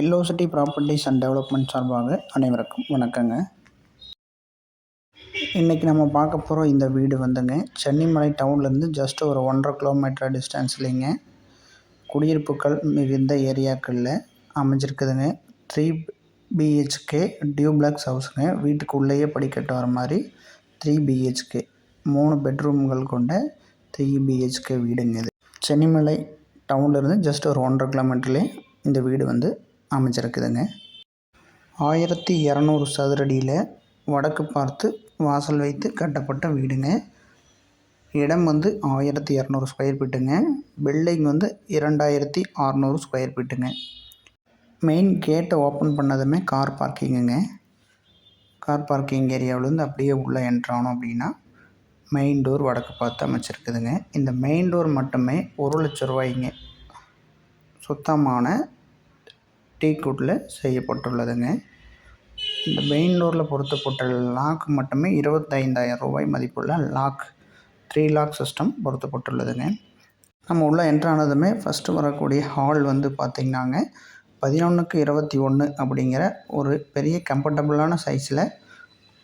Yellow city properties and development சார்பாக அனைவருக்கும் வணக்கங்க. இன்றைக்கி நம்ம பார்க்க போகிற இந்த வீடு வந்துங்க சென்னிமலை டவுன்லேருந்து ஜஸ்ட் ஒரு ஒன்றரை கிலோமீட்டர் டிஸ்டன்ஸ்லேங்க குடியிருப்புகள் மிகுந்த ஏரியாக்களில் அமைஞ்சிருக்குதுங்க. த்ரீ பிஹெச்கே டியூப்ளக்ஸ் ஹவுஸுங்க வீட்டுக்குள்ளேயே படிக்கட்டு வர மாதிரி த்ரீ பிஹெச்கே மூணு பெட்ரூம்கள் கொண்ட த்ரீ பிஹெச்கே வீடுங்க இது. சென்னிமலை டவுன்லேருந்து ஜஸ்ட் ஒரு ஒன்றரை கிலோமீட்டர்லேயே இந்த வீடு வந்து அமைஞ்சிருக்குதுங்க. ஆயிரத்தி இரநூறு சதுரடியில் வடக்கு பார்த்து வாசல் வைத்து கட்டப்பட்ட வீடுங்க. இடம் வந்து ஆயிரத்தி இரநூறு ஸ்கொயர் ஃபீட்டுங்க பில்டிங் வந்து இரண்டாயிரத்தி அறநூறு ஸ்கொயர் ஃபீட்டுங்க மெயின் கேட்டை ஓப்பன் பண்ணதுமே கார் பார்க்கிங்குங்க கார் பார்க்கிங் ஏரியாவிலேருந்து அப்படியே உள்ளே என்ட்ரானோம் அப்படின்னா மெயின் டோர் வடக்கு பார்த்து அமைச்சிருக்குதுங்க இந்த மெயின் டோர் மட்டுமே ஒரு லட்ச ரூபாய்ங்க. சுத்தமான டீக்குட்டில் செய்யப்பட்டுள்ளதுங்க. இந்த மெயின் டோரில் பொருத்தப்பட்ட லாக் மட்டுமே இருபத்தைந்தாயிரம் ரூபாய் மதிப்புள்ள லாக் த்ரீ லாக் சிஸ்டம் பொருத்தப்பட்டுள்ளதுங்க. நம்ம உள்ளே என்ட்ரானதுமே ஃபஸ்ட்டு வரக்கூடிய ஹால் வந்து பார்த்திங்கனாங்க பதினொன்றுக்கு இருபத்தி ஒன்று அப்படிங்கிற ஒரு பெரிய கம்ஃபர்டபுளான சைஸில்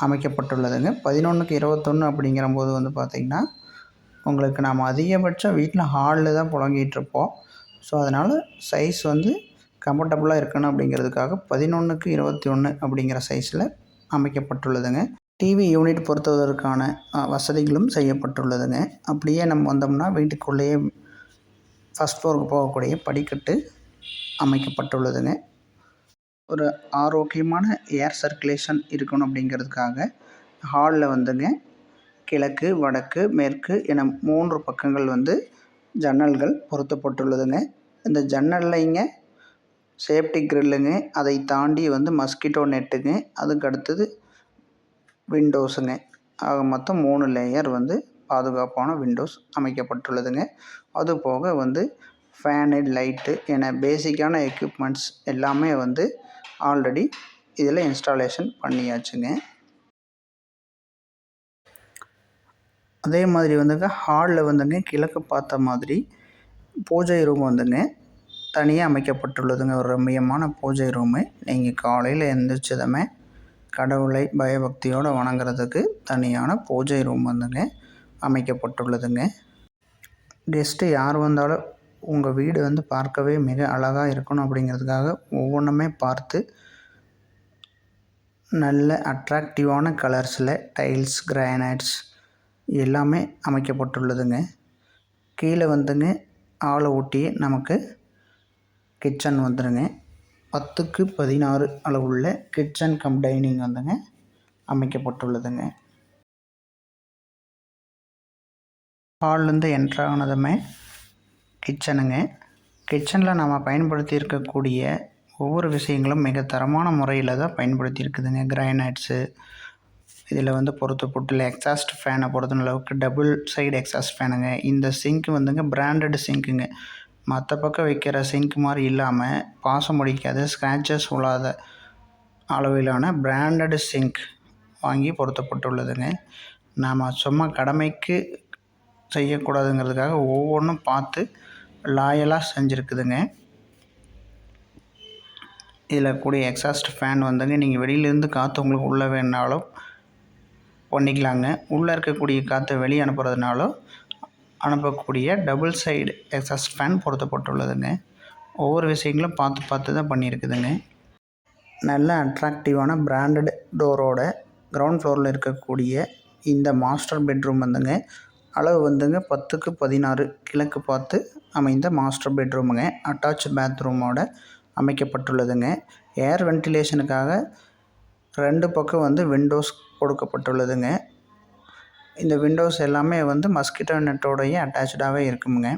அமைக்கப்பட்டுள்ளதுங்க. பதினொன்றுக்கு இருபத்தொன்று அப்படிங்கிற போது வந்து பார்த்திங்கன்னா உங்களுக்கு நாம் அதிகபட்சம் வீட்டில் ஹாலில் தான் புழங்கிட்டுருப்போம் ஸோ அதனால் சைஸ் வந்து கம்ஃபர்டபுளாக இருக்கணும் அப்படிங்கிறதுக்காக பதினொன்றுக்கு இருபத்தி ஒன்று அப்படிங்கிற சைஸில் அமைக்கப்பட்டுள்ளதுங்க. டிவி யூனிட் பொருத்துவதற்கான வசதிகளும் செய்யப்பட்டுள்ளதுங்க. அப்படியே நம்ம வந்தோம்னா வீட்டுக்குள்ளேயே ஃபஸ்ட் ஃப்ளோருக்கு போகக்கூடிய படிக்கட்டு அமைக்கப்பட்டுள்ளதுங்க. ஒரு ஆரோக்கியமான ஏர் சர்க்குலேஷன் இருக்கணும் அப்படிங்கிறதுக்காக ஹாலில் வந்துங்க கிழக்கு வடக்கு மேற்கு என மூன்று பக்கங்கள் வந்து ஜன்னல்கள் பொருத்தப்பட்டுள்ளதுங்க. இந்த ஜன்னல்லைங்க சேஃப்டி க்ரில்லுங்க. அதை தாண்டி வந்து மஸ்கிட்டோ நெட்டுங்க. அதுக்கு அடுத்தது விண்டோஸுங்க. ஆக மொத்தம் மூணு லேயர் வந்து பாதுகாப்பான விண்டோஸ் அமைக்கப்பட்டுள்ளதுங்க. அது போக வந்து ஃபேனு லைட்டு என பேசிக்கான எக்யூப்மெண்ட்ஸ் எல்லாமே வந்து ஆல்ரெடி இதில் இன்ஸ்டாலேஷன் பண்ணியாச்சுங்க. அதே மாதிரி வந்துங்க ஹாலில் வந்துங்க கிழக்கு பார்த்த மாதிரி பூஜை ரூம் வந்துங்க. தனியாக அமைக்கப்பட்டுள்ளதுங்க. ஒரு ரம்மியமான பூஜை ரூமு நீங்கள் காலையில் எழுந்திரிச்சதுமே கடவுளை பயபக்தியோடு வணங்குறதுக்கு தனியான பூஜை ரூம் வந்துங்க. அமைக்கப்பட்டுள்ளதுங்க. கெஸ்ட்டு யார் வந்தாலும் உங்கள் வீடு வந்து பார்க்கவே மிக அழகாக இருக்கணும் அப்படிங்கிறதுக்காக ஒவ்வொன்றுமே பார்த்து நல்ல அட்ராக்டிவான கலர்ஸில் டைல்ஸ் கிரானைட்ஸ் எல்லாமே அமைக்கப்பட்டுள்ளதுங்க. கீழே வந்துங்க ஆளை ஊட்டி நமக்கு கிச்சன் வந்துடுங்க பத்துக்கு பதினாறு அளவுள்ள கிச்சன் கம் டைனிங் வந்துங்க அமைக்கப்பட்டுள்ளதுங்க. ஹால்லேருந்து என்ட்ரானதுமே கிச்சனுங்க. கிச்சனில் நம்ம பயன்படுத்தி இருக்கக்கூடிய ஒவ்வொரு விஷயங்களும் மிக தரமான முறையில் தான் பயன்படுத்தி இருக்குதுங்க கிரைனைட்ஸு இதில் வந்து பொறுத்தப்பட்டுள்ள எக்ஸாஸ்ட் ஃபேனை பொறுத்த அளவுக்கு டபுள் சைடு எக்ஸாஸ்ட் ஃபேனுங்க. இந்த சிங்க் வந்துங்க பிராண்டட் சிங்க்குங்க. மற்ற பக்கம் வைக்கிற சிங்க் மாதிரி இல்லாமல் பாசம் முடிக்காத ஸ்க்ராச்சஸ் உள்ளாத அளவிலான பிராண்டடு சிங்க் வாங்கி பொருத்தப்பட்டுள்ளதுங்க. நாம் சும்மா கடமைக்கு செய்யக்கூடாதுங்கிறதுக்காக ஒவ்வொன்றும் பார்த்து லாயலாக செஞ்சுருக்குதுங்க. இதில் கூடிய எக்ஸாஸ்ட் ஃபேன் வந்துங்க. நீங்கள் வெளியிலேருந்து காற்று உங்களுக்கு உள்ளே வேணுனாலும் பண்ணிக்கலாங்க. உள்ளே இருக்கக்கூடிய காற்றை வெளியே அனுப்புறதுனாலும் அனுப்பக்கூடிய டபுள் சைடு எக்ஸாஸ்ட் ஃபேன் பொருத்தப்பட்டுள்ளதுங்க. ஒவ்வொரு விஷயங்களும் பார்த்து பார்த்து தான் பண்ணியிருக்குதுங்க. நல்ல அட்ராக்டிவான பிராண்டட் டோரோட கிரவுண்ட் ஃப்ளோரில் இருக்கக்கூடிய இந்த மாஸ்டர் பெட்ரூம் வந்துங்க. அளவு வந்துங்க பத்துக்கு பதினாறு கிழக்கு பார்த்து அமைந்த மாஸ்டர் பெட்ரூமுங்க அட்டாச் பாத்ரூமோட அமைக்கப்பட்டுள்ளதுங்க. ஏர் வென்டிலேஷனுக்காக ரெண்டு பக்கம் வந்து விண்டோஸ் கொடுக்கப்பட்டுள்ளதுங்க. இந்த விண்டோஸ் எல்லாமே வந்து மஸ்கிட்டோ நெட்டோடைய அட்டாச்சாகவே இருக்குங்க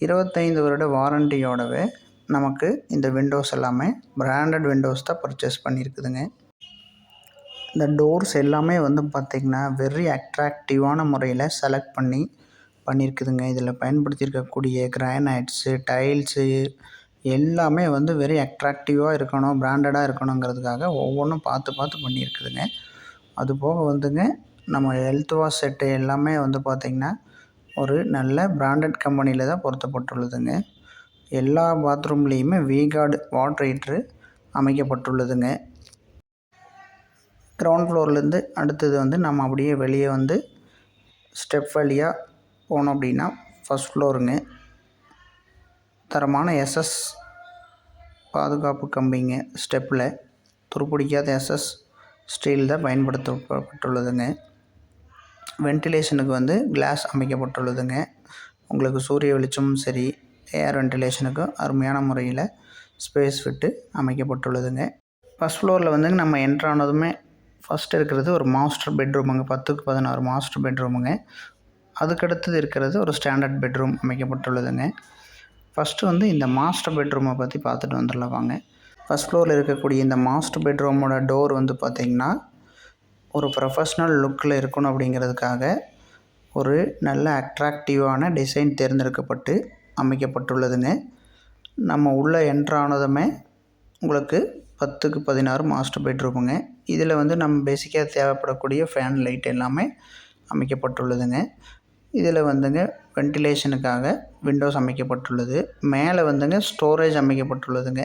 இருபத்தைந்து வருட வாரண்டியோடவே நமக்கு இந்த விண்டோஸ் எல்லாமே பிராண்டட் விண்டோஸ் தான் பர்ச்சேஸ் பண்ணியிருக்குதுங்க இந்த டோர்ஸ் எல்லாமே வந்து பார்த்திங்கன்னா வெரி அட்ராக்டிவான முறையில் செலக்ட் பண்ணி பண்ணியிருக்குதுங்க இதில் பயன்படுத்தியிருக்கக்கூடிய கிரானைட்ஸு டைல்ஸு எல்லாமே வந்து வெரி அட்ராக்டிவாக இருக்கணும் பிராண்டடாக இருக்கணுங்கிறதுக்காக ஒவ்வொன்றும் பார்த்து பார்த்து பண்ணியிருக்குதுங்க அது போக வந்துங்க நம்ம ஹெல்த் வாஷ் செட்டு எல்லாமே வந்து பார்த்திங்கன்னா ஒரு நல்ல பிராண்டட் கம்பெனியில் தான் பொருத்தப்பட்டுள்ளதுங்க. எல்லா பாத்ரூம்லேயுமே வீகார்டு வாட்டர் ஹீட்ரு அமைக்கப்பட்டுள்ளதுங்க. கிரவுண்ட் ஃப்ளோர்லேருந்து அடுத்தது வந்து நம்ம அப்படியே வெளியே வந்து ஸ்டெப் வழியாக போனோம் அப்படின்னா ஃபஸ்ட் ஃப்ளோருங்க தரமான எஸ்எஸ் பாதுகாப்பு கம்பிங்க ஸ்டெப்பில் துருப்பிடிக்காத எஸ்எஸ் ஸ்டீல் தான் பயன்படுத்தப்பட்டுள்ளதுங்க. வென்டிலேஷனுக்கு வந்து கிளாஸ் அமைக்கப்பட்டுள்ளதுங்க. உங்களுக்கு சூரிய வெளிச்சமும் சரி ஏர் வென்டிலேஷனுக்கும் அருமையான முறையில் ஸ்பேஸ் விட்டு அமைக்கப்பட்டுள்ளதுங்க. ஃபஸ்ட் ஃப்ளோரில் வந்துங்க நம்ம என்ட்ரானதுமே ஃபஸ்ட் இருக்கிறது ஒரு மாஸ்டர் பெட்ரூமுங்க பத்துக்கு பதினாறு மாஸ்டர் பெட்ரூமுங்க அதுக்கடுத்தது இருக்கிறது ஒரு ஸ்டாண்டர்ட் பெட்ரூம் அமைக்கப்பட்டுள்ளதுங்க. ஃபஸ்ட்டு வந்து இந்த மாஸ்டர் பெட்ரூமை பற்றி பார்த்துட்டு வந்துடலாம் வாங்க. ஃபஸ்ட் ஃப்ளோரில் இருக்கக்கூடிய இந்த மாஸ்டர் பெட்ரூமோட டோர் வந்து பார்த்திங்கன்னா ஒரு ப்ரொஃபஷ்னல் லுக்கில் இருக்கணும் அப்படிங்கிறதுக்காக ஒரு நல்ல அட்ராக்டிவான டிசைன் தேர்ந்தெடுக்கப்பட்டு அமைக்கப்பட்டுள்ளதுங்க. நம்ம உள்ளே என்ட்ரானதுமே உங்களுக்கு பத்துக்கு பதினாறு மாஸ்டர் பெட்ரூமுங்க இதில் வந்து நம்ம பேசிக்காக தேவைப்படக்கூடிய ஃபேன் லைட் எல்லாமே அமைக்கப்பட்டுள்ளதுங்க. இதில் வந்துங்க வென்டிலேஷனுக்காக விண்டோஸ் அமைக்கப்பட்டுள்ளது. மேலே வந்துங்க ஸ்டோரேஜ் அமைக்கப்பட்டுள்ளதுங்க.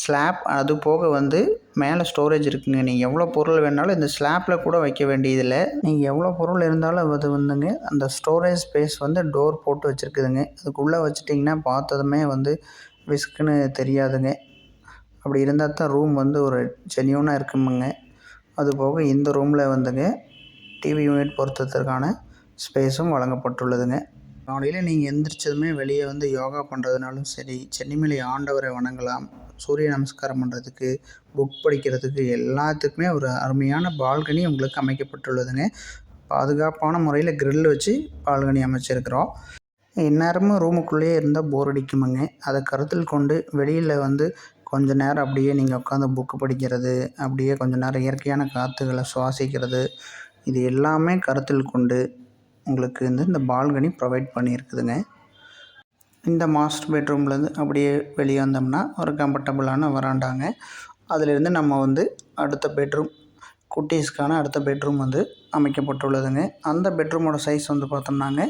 ஸ்லாப் அது போக வந்து மேலே ஸ்டோரேஜ் இருக்குங்க. நீங்கள் எவ்வளோ பொருள் வேணாலும் இந்த ஸ்லாப்பில் கூட வைக்க வேண்டியதில்லை. நீங்கள் எவ்வளோ பொருள் இருந்தாலும் அது வந்துங்க அந்த ஸ்டோரேஜ் ஸ்பேஸ் வந்து டோர் போட்டு வச்சுருக்குதுங்க. அதுக்குள்ளே வச்சிட்டிங்கன்னா பார்த்ததுமே வந்து விஸ்க்குன்னு தெரியாதுங்க. அப்படி இருந்தால் தான் ரூம் வந்து ஒரு ஜென்யூனாக இருக்குமுங்க. அது போக இந்த ரூமில் வந்துங்க டிவி யூனிட் பொருத்தத்திற்கான ஸ்பேஸும் வழங்கப்பட்டுள்ளதுங்க. காலையில் நீங்கள் எந்திரிச்சதுமே வெளியே வந்து யோகா பண்ணுறதுனாலும் சரி சென்னிமலை ஆண்டவரை வணங்கலாம். சூரிய நமஸ்காரம் பண்ணுறதுக்கு புக் படிக்கிறதுக்கு எல்லாத்துக்குமே ஒரு அருமையான பால்கனி உங்களுக்கு அமைக்கப்பட்டுள்ளதுங்க. பாதுகாப்பான முறையில் கிரில் வச்சு பால்கனி அமைச்சிருக்கிறோம். எந்நேரமும் ரூமுக்குள்ளேயே இருந்தால் போர் அடிக்குமுங்க. அதை கருத்தில் கொண்டு வெளியில் வந்து கொஞ்ச நேரம் அப்படியே நீங்கள் உட்காந்து புக்கு படிக்கிறது அப்படியே கொஞ்ச நேரம் இயற்கையான காற்றுகளை சுவாசிக்கிறது இது எல்லாமே கருத்தில் கொண்டு உங்களுக்கு வந்து இந்த பால்கனி ப்ரொவைட் பண்ணியிருக்குதுங்க. இந்த மாஸ்டர் பெட்ரூம்லேருந்து அப்படியே வெளியே வந்தோம்னா ஒரு கம்ஃபர்டபுளான வராண்டாங்க. அதிலிருந்து நம்ம வந்து அடுத்த பெட்ரூம் குட்டீஸ்க்கான அடுத்த பெட்ரூம் வந்து அமைக்கப்பட்டுள்ளதுங்க. அந்த பெட்ரூமோட சைஸ் வந்து பார்த்தோம்னாங்க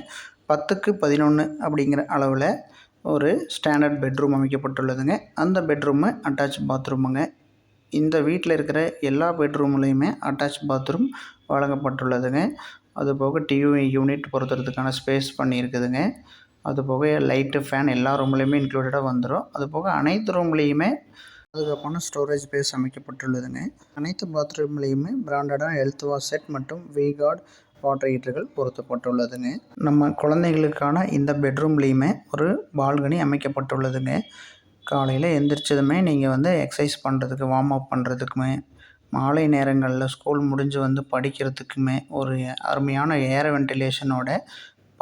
பத்துக்கு பதினொன்று அப்படிங்கிற அளவில் ஒரு ஸ்டாண்டர்ட் பெட்ரூம் அமைக்கப்பட்டுள்ளதுங்க. அந்த பெட்ரூமு அட்டாச் பாத்ரூமுங்க இந்த வீட்டில் இருக்கிற எல்லா பெட்ரூம்லேயுமே அட்டாச் பாத்ரூம் வழங்கப்பட்டுள்ளதுங்க. அது போக டிவி யூனிட் பொருத்துறதுக்கான ஸ்பேஸ் பண்ணியிருக்குதுங்க. அது போக லைட்டு ஃபேன் எல்லா ரூம்லேயுமே இன்க்ளூடடாக வந்துடும் அது போக அனைத்து ரூம்லேயுமே அதுக்கப்புறம் ஸ்டோரேஜ் பேஸ் அமைக்கப்பட்டுள்ளதுங்க. அனைத்து பாத்ரூம்லேயுமே பிராண்டடான ஹெல்த் வாஷ் செட் மற்றும் வீகார்ட் வாட்டர் ஹீட்டர்கள் பொருத்தப்பட்டுள்ளதுங்க. நம்ம குழந்தைகளுக்கான இந்த பெட்ரூம்லேயுமே ஒரு பால்கனி அமைக்கப்பட்டுள்ளதுங்க. காலையில் எந்திரிச்சதுமே நீங்கள் வந்து எக்ஸசைஸ் பண்ணுறதுக்கு வார்ம் அப் பண்ணுறதுக்குமே மாலை நேரங்களில் ஸ்கூல் முடிஞ்சு வந்து படிக்கிறதுக்குமே ஒரு அருமையான ஏர் வென்டிலேஷனோட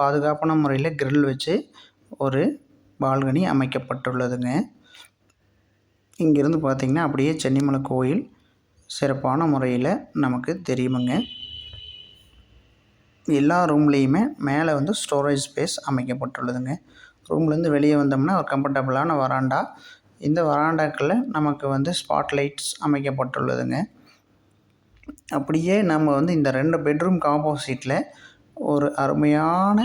பாதுகாப்பான முறையில் கிரில் வச்சு ஒரு பால்கனி அமைக்கப்பட்டுள்ளதுங்க. இங்கேருந்து பார்த்திங்கன்னா அப்படியே சென்னிமலை கோயில் சிறப்பான முறையில் நமக்கு தெரியுமுங்க. எல்லா ரூம்லேயுமே மேலே வந்து ஸ்டோரேஜ் ஸ்பேஸ் அமைக்கப்பட்டுள்ளதுங்க. ரூம்லேருந்து வெளியே வந்தோம்னா ஒரு கம்ஃபர்டபுளான வராண்டா. இந்த வராண்டாக்களில் நமக்கு வந்து ஸ்பாட் லைட்ஸ் அமைக்கப்பட்டுள்ளதுங்க. அப்படியே நம்ம வந்து இந்த ரெண்டு பெட்ரூம்க்கு ஆப்போசிட்டில் ஒரு அருமையான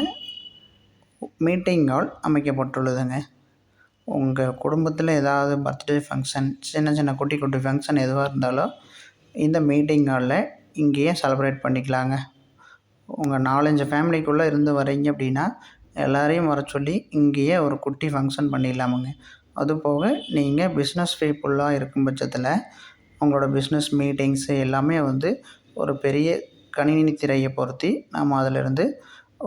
மீட்டிங் ஹால் அமைக்கப்பட்டுள்ளதுங்க. உங்கள் குடும்பத்தில் ஏதாவது பர்த்டே ஃபங்க்ஷன் சின்ன சின்ன குட்டி குட்டி ஃபங்க்ஷன் எதுவாக இருந்தாலும் இந்த மீட்டிங் ஹாலில் இங்கேயே செலிப்ரேட் பண்ணிக்கலாங்க. உங்கள் நாலஞ்சு ஃபேமிலிக்குள்ளே இருந்து வரீங்க அப்படின்னா எல்லாரையும் வர சொல்லி இங்கேயே ஒரு குட்டி ஃபங்க்ஷன் பண்ணிடலாமுங்க. அதுபோக நீங்கள் பிஸ்னஸ் பீப்புளாக இருக்கும் பட்சத்தில் உங்களோட பிஸ்னஸ் மீட்டிங்ஸு எல்லாமே வந்து ஒரு பெரிய கணினி திரையை பொருத்தி நம்ம அதிலிருந்து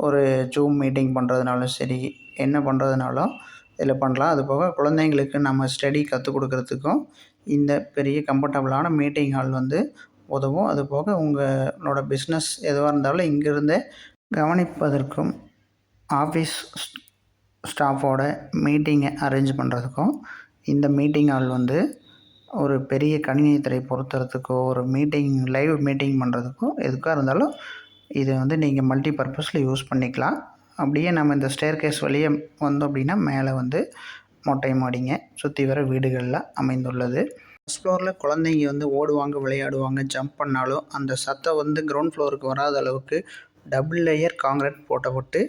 ஒரு ஜூம் மீட்டிங் பண்ணுறதுனாலும் சரி என்ன பண்ணுறதுனாலும் இதில் பண்ணலாம். அது போக குழந்தைங்களுக்கு நம்ம ஸ்டடி கற்றுக் கொடுக்கறதுக்கும் இந்த பெரிய கம்ஃபர்டபுளான மீட்டிங் ஹால் வந்து உதவும். அது போக உங்களோட பிஸ்னஸ் எதுவாக இருந்தாலும் இங்கிருந்தே கவனிப்பதற்கும் ஆஃபீஸ் ஸ்டாஃபோட மீட்டிங்கை அரேஞ்ச் பண்ணுறதுக்கும் இந்த மீட்டிங் ஹால் வந்து ஒரு பெரிய கணினி பொருத்துறதுக்கோ ஒரு மீட்டிங் லைவ் மீட்டிங் பண்ணுறதுக்கோ எதுக்காக இருந்தாலும் இதை வந்து நீங்கள் மல்டி பர்பஸில் யூஸ் பண்ணிக்கலாம். அப்படியே நம்ம இந்த ஸ்டேர் கேஸ் வழியே வந்தோம் அப்படின்னா மேலே வந்து மொட்டை மாடிங்க சுற்றி வர வீடுகளில் அமைந்துள்ளது. ஃபஸ்ட் ஃப்ளோரில் குழந்தைங்க வந்து ஓடுவாங்க விளையாடுவாங்க ஜம்ப் பண்ணாலும் அந்த சத்தம் வந்து கிரவுண்ட் ஃப்ளோருக்கு வராத அளவுக்கு டபுள் லேயர் காங்கிரீட் போட்டப்பட்டு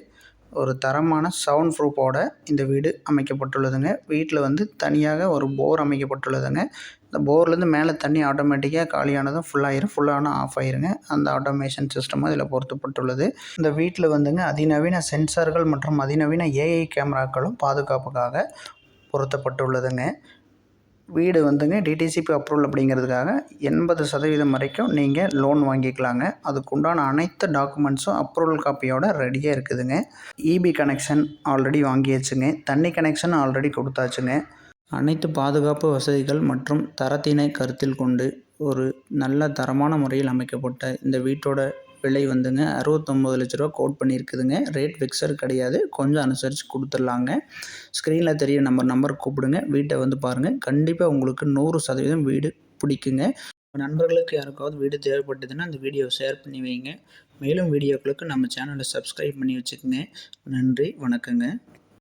ஒரு தரமான சவுண்ட் ப்ரூஃபோட இந்த வீடு அமைக்கப்பட்டுள்ளதுங்க. வீட்டில் வந்து தனியாக ஒரு போர் அமைக்கப்பட்டுள்ளதுங்க. இந்த போர்லேருந்து மேலே தண்ணி ஆட்டோமேட்டிக்காக காலியானதும் ஃபுல்லாகிடும் ஃபுல்லான ஆஃப் ஆயிருங்க. அந்த ஆட்டோமேஷன் சிஸ்டமும் இதில் பொருத்தப்பட்டுள்ளது. இந்த வீட்டில் வந்துங்க அதிநவீன சென்சார்கள் மற்றும் அதிநவீன ஏஐ கேமராக்களும் பாதுகாப்புக்காக பொருத்தப்பட்டுள்ளதுங்க. வீடு வந்துங்க டிடிசிபி அப்ரூவல் அப்படிங்கிறதுக்காக எண்பது சதவீதம் வரைக்கும் நீங்கள் லோன் வாங்கிக்கலாங்க. அதுக்குண்டான அனைத்து டாக்குமெண்ட்ஸும் அப்ரூவல் காப்பியோட ரெடியாக இருக்குதுங்க. இபி கனெக்ஷன் ஆல்ரெடி வாங்கியாச்சுங்க. தண்ணி கனெக்ஷன் ஆல்ரெடி கொடுத்தாச்சுங்க. அனைத்து பாதுகாப்பு வசதிகள் மற்றும் தரத்தினை கருத்தில் கொண்டு ஒரு நல்ல தரமான முறையில் அமைக்கப்பட்ட இந்த வீட்டோட விலை வந்துங்க அறுபத்தொம்போது லட்ச ரூபா கோட் பண்ணியிருக்குதுங்க. ரேட் ஃபிக்ஸர் கிடையாது. கொஞ்சம் அனுசரித்து கொடுத்துடலாங்க. ஸ்க்ரீனில் தெரிய நம்பர் நம்பர் கூப்பிடுங்க. வீட்டை வந்து பாருங்கள் கண்டிப்பாக உங்களுக்கு நூறு சதவீதம் வீடு பிடிக்குங்க. நண்பர்களுக்கு யாருக்காவது வீடு தேவைப்பட்டதுன்னா அந்த வீடியோவை ஷேர் பண்ணி வைங்க. மேலும் வீடியோக்களுக்கு நம்ம சேனலை சப்ஸ்கிரைப் பண்ணி வச்சுக்கோங்க. நன்றி வணக்கங்க.